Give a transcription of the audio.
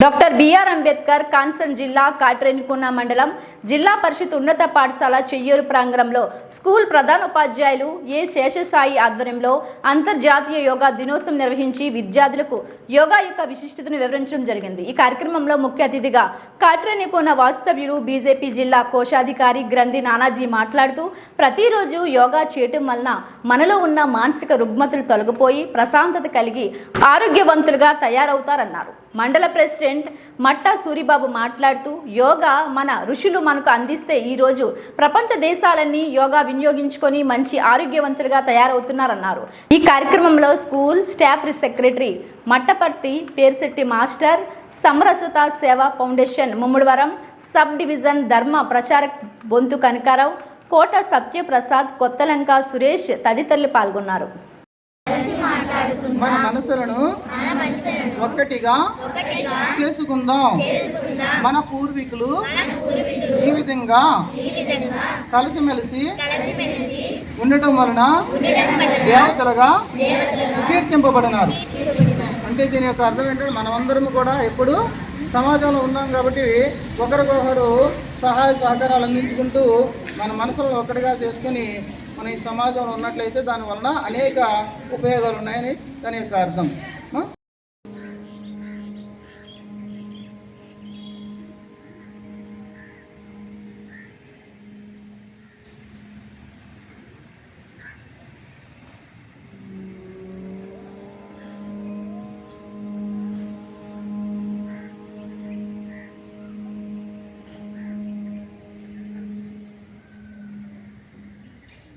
Doctor BR Ambedkar కాన్సన్ జిల్లా కాట్రేనికున్న మండలం జిల్లా పరిషత్ ఉన్నత పాఠశాల చెయ్యూరు ప్రాంగణంలో స్కూల్ ప్రధానోపాధ్యాయులు ఏ శేషసాయి ఆధ్వర్యంలో అంతర్జాతీయ యోగా దినోత్సవం నిర్వహించి విద్యార్థులకు యోగా యొక్క విశిష్టతను వివరించడం జరిగింది. ఈ కార్యక్రమంలో ముఖ్య అతిథిగా కాట్రేనికున్న వాస్తవ్యులు బీజేపీ జిల్లా కోశాధికారి గ్రంథి నానాజీ మాట్లాడుతూ ప్రతిరోజు యోగా చేయటం వలన మనలో ఉన్న మానసిక రుగ్మతులు తొలగిపోయి ప్రశాంతత కలిగి ఆరోగ్యవంతులుగా తయారవుతారన్నారు. మండల ప్రెసిడెంట్ మట్టా సూరిబాబు మాట్లాడుతూ యోగా మన ఋషులు మనకు అందిస్తే ఈరోజు ప్రపంచ దేశాలన్నీ యోగా వినియోగించుకొని మంచి ఆరోగ్యవంతులుగా తయారవుతున్నారన్నారు. ఈ కార్యక్రమంలో school staff secretary Mattaparthi Persetti master Samarasata Seva foundation Mummidivaram sub division ధర్మ ప్రచారక్ బొంతు కనకారావు కోట సత్యప్రసాద్ కొత్తలంక సురేష్ తదితరులు పాల్గొన్నారు. మన మనసులను ఒక్కటిగా చేసుకుందాం. మన పూర్వీకులు ఈ విధంగా కలిసిమెలిసి ఉండటం వలన దేవతలుగా కీర్తింపబడినారు. అంటే దీని యొక్క అర్థం ఏంటంటే మనమందరం కూడా ఎప్పుడు సమాజంలో ఉన్నాం కాబట్టి ఒకరికొకరు సహాయ సహకారాలు అందించుకుంటూ మన మనసులను ఒక్కటిగా చేసుకుని మన ఈ సమాజంలో ఉన్నట్లయితే దాని వలన అనేక ఉపయోగాలు ఉన్నాయని దాని యొక్క అర్థం.